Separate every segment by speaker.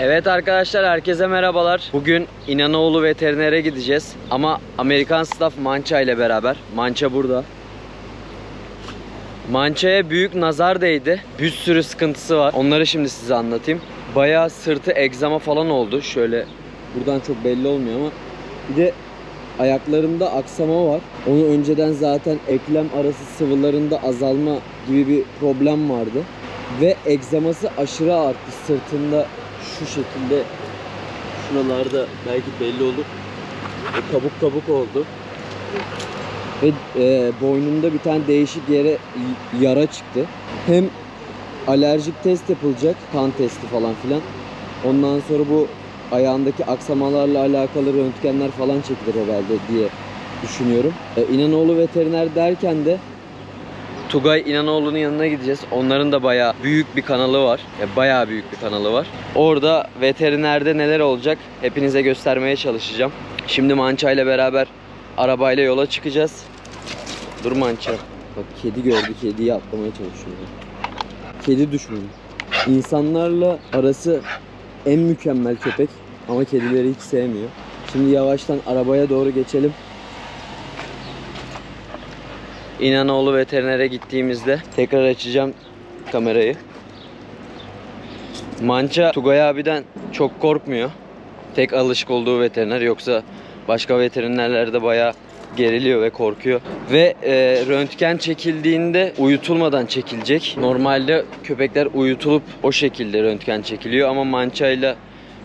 Speaker 1: Evet arkadaşlar herkese merhabalar. Bugün İnanoğlu veterinere gideceğiz. Ama Amerikan staff Mança ile beraber. Mança burada. Mança'ya büyük nazar değdi. Bir sürü sıkıntısı var. Onları şimdi size anlatayım. Bayağı sırtı egzama falan oldu. Şöyle buradan çok belli olmuyor ama. Bir de ayaklarında aksama var. Onu önceden zaten eklem arası sıvılarında azalma gibi bir problem vardı. Ve egzaması aşırı arttı. Sırtında şu şekilde şuralarda belki belli olur. E, kabuk kabuk oldu. Ve e, boynunda bir tane değişik yere yara çıktı. Hem alerjik test yapılacak, kan testi falan filan. Ondan sonra bu ayağındaki aksamalarla alakalı röntgenler falan çekilir herhalde diye düşünüyorum. E, İnanoğlu veteriner derken de Tugay İnanoğlu'nun yanına gideceğiz. Onların da bayağı büyük bir kanalı var. Ya bayağı büyük bir kanalı var. Orada veterinerde neler olacak hepinize göstermeye çalışacağım. Şimdi Mança ile beraber arabayla yola çıkacağız. Dur Mança. Bak kedi gördü, kediyi atlamaya çalışıyor. Kedi düşmanı. İnsanlarla arası en mükemmel köpek ama kedileri hiç sevmiyor. Şimdi yavaştan arabaya doğru geçelim. İnanoğlu veterinere gittiğimizde tekrar açacağım kamerayı. Mança Tugay abiden çok korkmuyor. Tek alışık olduğu veteriner yoksa başka veterinerlerde bayağı geriliyor ve korkuyor. Ve e, röntgen çekildiğinde uyutulmadan çekilecek. Normalde köpekler uyutulup o şekilde röntgen çekiliyor ama Mança ile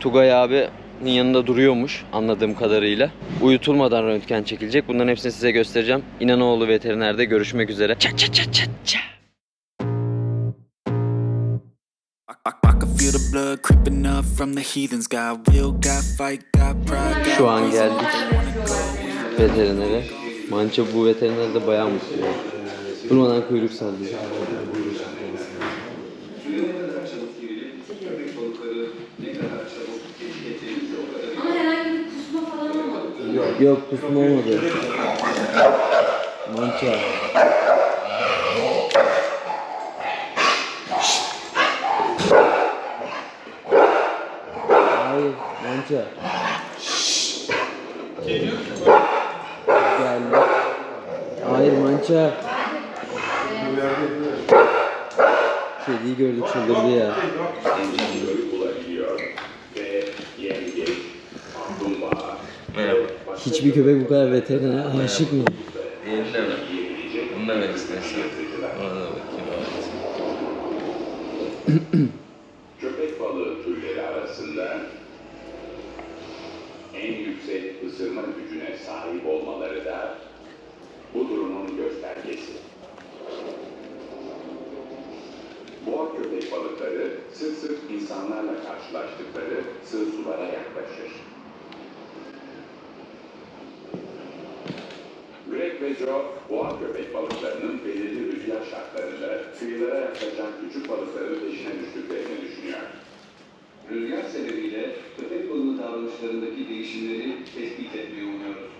Speaker 1: Tugay abinin yanında duruyormuş anladığım kadarıyla. Uyutulmadan röntgen çekilecek. Bunların hepsini size göstereceğim. İnanoğlu veterinerde görüşmek üzere. Ça ça ça ça ça.
Speaker 2: I, I, I can feel the blood creeping up from the heathens. Got will, got fight, got pride. Got
Speaker 1: Şu an geldik veterinere. Mança bu veterinerde bayağı mutlu. Durmadan kuyruk sallıyor.
Speaker 3: Ama herhangi bir kusma falan olmadı.
Speaker 1: Yok kusma olmadı. Mança. Hayır, mança. Geldi. Hayır mança. Kediyi gördük çıldırdı ya. Hiçbir köpek bu kadar veterinere aşık mı?
Speaker 4: Diğerine mi? Bunu da ver istersen. Ona da bakayım. Evet.
Speaker 5: Köpek balığı türleri arasında en yüksek ısırma gücüne sahip olmaları da bu durumun göstergesi. Boğa köpek balıkları sık sık insanlarla karşılaştıkları sığ sulara yaklaşır. Joe, boğa köpek balıklarının belirli rüzgar şartlarında kıyılara yaklaşan küçük balıkların peşine düştüklerini düşünüyor.
Speaker 6: Rüzgar sebebiyle köpek balığı davranışlarındaki değişimleri tespit etmeyi umuyoruz.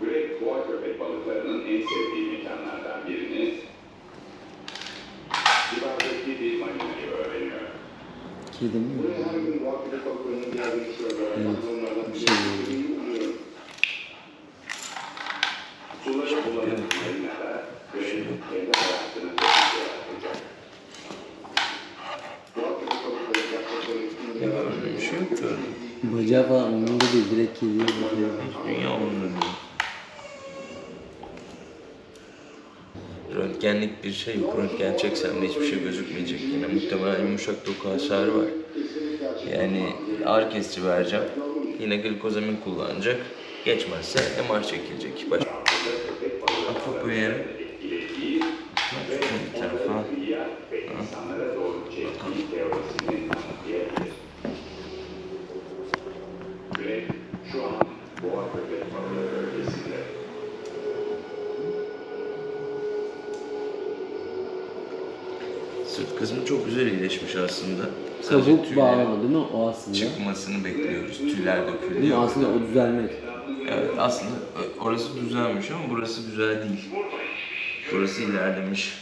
Speaker 5: Greg, boğa köpek balıklarının en sevdiği mekanlardan birini civardaki bir marinayı öğreniyor.
Speaker 1: Kedi mi?
Speaker 5: Her gün boğa köpek balıklarının bir biri
Speaker 1: şey
Speaker 5: olduğunu umuyorum. Suları bulanık marinada Greg kendi hayatını tehlikeye atacak. Boğa köpek balıkları gerçekten
Speaker 4: Öyle bir şey yok ki öyle.
Speaker 1: Bacağı falan umurunda değil. Direkt kediye bakıyor.
Speaker 4: Dünya umurunda. Röntgenlik bir şey yok. Röntgen çeksem de hiçbir şey gözükmeyecek yine. Muhtemelen yumuşak doku hasarı var. Yani ağrı kesici vereceğim. Yine glikozamin kullanacak. Geçmezse MR çekilecek. Baş... At bu yere. Bir tarafa. Ha.
Speaker 5: Greg şu an boğa bölgesinde.
Speaker 4: Sırt kısmı çok güzel iyileşmiş aslında. Sadece
Speaker 1: Kabuk bağlama değil mi? O aslında.
Speaker 4: Çıkmasını bekliyoruz. Tüyler dökülüyor.
Speaker 1: Aslında o düzelmek.
Speaker 4: Evet aslında orası düzelmiş ama burası güzel değil. Burası ilerlemiş.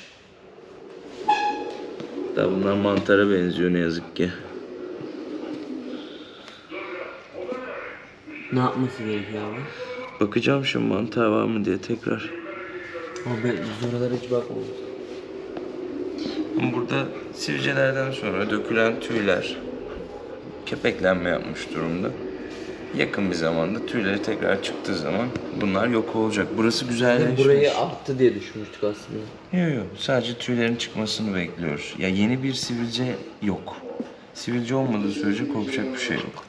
Speaker 4: Hatta bunlar mantara benziyor ne yazık ki.
Speaker 1: Ne yapması gerekiyor abi?
Speaker 4: Bakacağım şimdi mantar var mı diye tekrar.
Speaker 1: Abi ben biz oralara hiç bakmadım.
Speaker 4: Burada sivilcelerden sonra dökülen tüyler kepeklenme yapmış durumda. Yakın bir zamanda tüyleri tekrar çıktığı zaman bunlar yok olacak. Burası güzelleşmiş.
Speaker 1: Burayı arttı diye düşünmüştük aslında.
Speaker 4: Yok yok sadece tüylerin çıkmasını bekliyoruz. Ya yeni bir sivilce yok. Sivilce olmadığı sürece korkacak bir şey yok.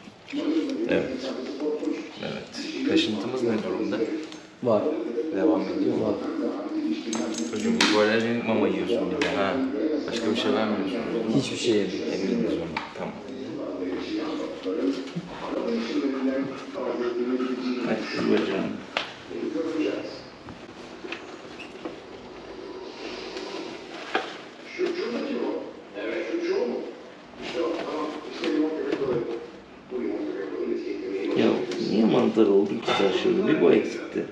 Speaker 4: Evet. Evet. Kaşıntımız ne durumda?
Speaker 1: Var.
Speaker 4: Devam ediyor mu?
Speaker 1: Var.
Speaker 4: Çocuğum bu alerjenik mama yiyorsun bir de ha. Başka bir şey vermiyorsun.
Speaker 1: Hiçbir şey yedik.
Speaker 4: Eminiz onu. Tamam. Hadi bacağım. Ya niye mantar oldu ki saçları? Bir bu eksikti.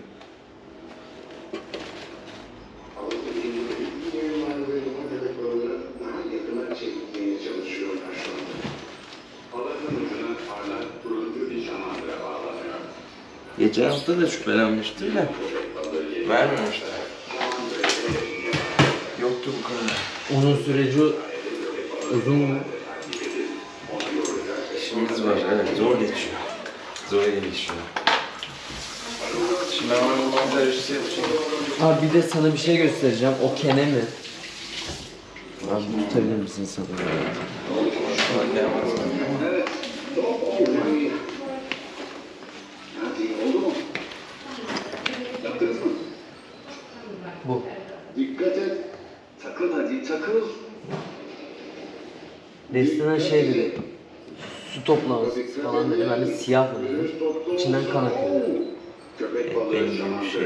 Speaker 4: Geçen hafta da şüphelenmiştim de vermemişler. Yoktu bu kadar.
Speaker 1: Onun süreci uzun mu?
Speaker 4: İşimiz var, evet zor geçiyor. Zor gelişiyor. Şimdi ben onu mantar işi yapacağım.
Speaker 1: Abi bir de sana bir şey göstereceğim. O kene mi? Abi tutabilir misin sana?
Speaker 4: Şu an gelmez.
Speaker 1: Bu.
Speaker 6: Dikkat et. Takıl hadi takıl.
Speaker 1: Destinen şey dedi. Su toplaması falan dedi. Ben de siyah mı dedim. İçinden kan akıyor.
Speaker 5: Köpek balığı
Speaker 4: Benim gibi bir
Speaker 5: şamandıra
Speaker 4: şey.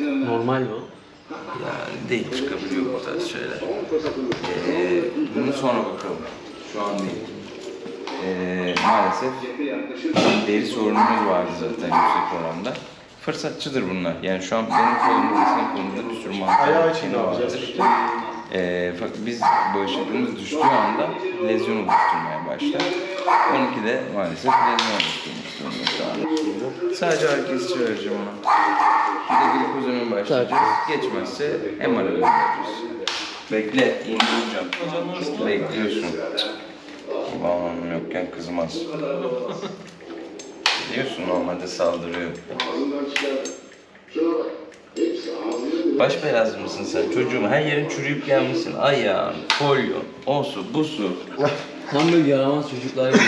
Speaker 6: canına.
Speaker 1: Normal mi o?
Speaker 4: Yani değil, çıkabiliyor bu tarz şeyler. Ee, bunu sonra bakalım. Şu an değil. Ee, maalesef deri sorunumuz vardı zaten yüksek oranda. Fırsatçıdır bunlar. Yani şu an benim kolumda da senin kolunda bir sürü mantar içinde vardır. Ee, fakat biz bağışıklığımız düştüğü anda lezyon oluşturmaya başlar. Onunki de maalesef lezyon oluşturmuş durumda şu an. Sadece herkes vereceğim ona. Bir de glikozemin başlayacağız. Geçmezse MR'a gönderiyoruz. Bekle, indireceğim. Bekliyorsun. Babam yokken kızmaz. Biliyorsun normalde saldırıyor. Baş belası mısın sen çocuğum? Her yerin çürüyüp gelmişsin. Ayağın, folyon, o su, bu su.
Speaker 1: Tam böyle yaramaz çocuklar gibi.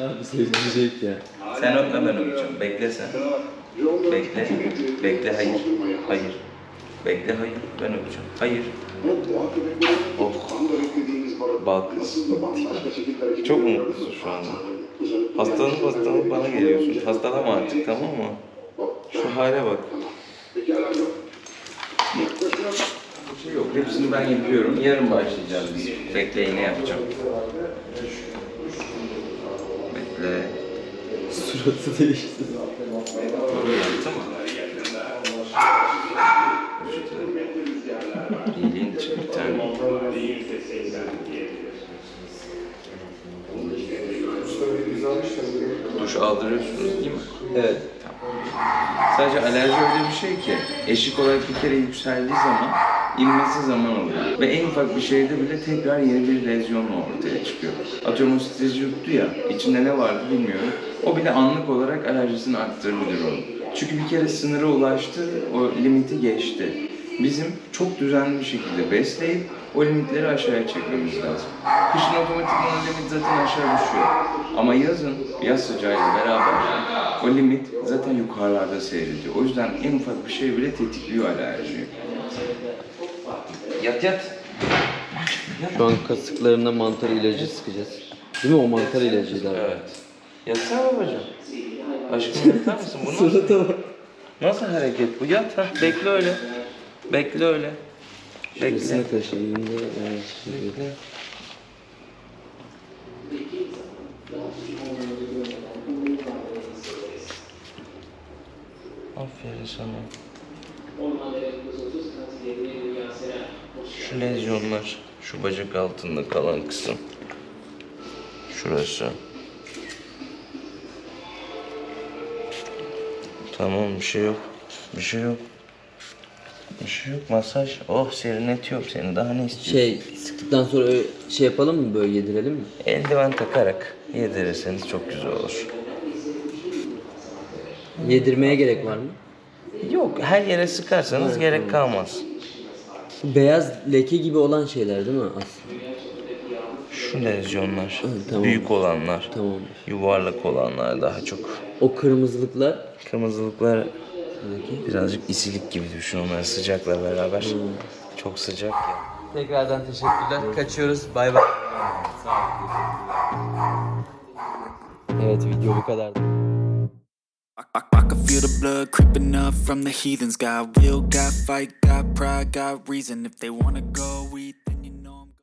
Speaker 1: Ya bir sevdirecek ya.
Speaker 4: Sen öpme ben öpeceğim. Bekle sen. Bekle. Bekle hayır. Hayır. Bekle hayır. Ben öpeceğim. Hayır. Oh. Bal kız. Çok mu mutlusun şu anda? Hastalanıp hastalanıp bana geliyorsun. Hastalama artık tamam mı? Şu hale bak. Bir şey yok. Hepsini ben yapıyorum. Yarın başlayacağız biz. Bekle yine yapacağım. Bekle.
Speaker 1: Suratı değişti.
Speaker 4: Doğru yaptı mı? Tane. Duş aldırıyorsunuz değil mi?
Speaker 1: Evet.
Speaker 4: Sadece alerji öyle bir şey ki eşik olarak bir kere yükseldiği zaman inmesi zaman alıyor. Ve en ufak bir şeyde bile tekrar yeni bir lezyon ortaya çıkıyor. Atıyorum o stresi yuttu ya, içinde ne vardı bilmiyorum. O bile anlık olarak alerjisini arttırabilir onu. Çünkü bir kere sınıra ulaştı, o limiti geçti. Bizim çok düzenli bir şekilde besleyip o limitleri aşağıya çekmemiz lazım. Kışın otomatikman o limit zaten aşağı düşüyor. Ama yazın, yaz sıcağıyla beraber o limit zaten yukarılarda seyrediyor. O yüzden en ufak bir şey bile tetikliyor alerjiyi. Yat yat.
Speaker 1: Şu an kasıklarına mantar ilacı sıkacağız. Değil mi o mantar ilacıydı abi?
Speaker 4: Evet. Yatsana babacığım. Aşkım yatar mısın? Bu nasıl,
Speaker 1: Surata bak.
Speaker 4: nasıl hareket bu? Yat ha. Bekle öyle. Bekle öyle. Bekle.
Speaker 1: Şurasına kaşıyım da. Evet.
Speaker 4: Bekle. Aferin sana. Şu lezyonlar, şu bacak altında kalan kısım. Şurası. Tamam bir şey yok. Bir şey yok. Bir şey yok masaj. Oh serinletiyorum seni. Daha ne istiyorsun?
Speaker 1: Şey sıktıktan sonra şey yapalım mı böyle yedirelim mi?
Speaker 4: Eldiven takarak yedirirseniz çok güzel olur.
Speaker 1: Yedirmeye gerek var mı?
Speaker 4: Yok her yere sıkarsanız gerek kalmaz.
Speaker 1: Beyaz leke gibi olan şeyler değil mi aslında?
Speaker 4: Şu lezyonlar,
Speaker 1: tamam.
Speaker 4: büyük olanlar,
Speaker 1: Tamam.
Speaker 4: yuvarlak olanlar daha çok.
Speaker 1: O kırmızılıklar
Speaker 4: Kırmızılıklar birazcık isilik gibi düşün onları sıcakla beraber. Çok sıcak ya.
Speaker 1: Tekrardan teşekkürler. Kaçıyoruz. Bay bay. Evet video bu kadardı.
Speaker 2: I, I, I can feel the blood creeping up from the heathens. Got will, got fight, got pride, got reason. If they wanna go.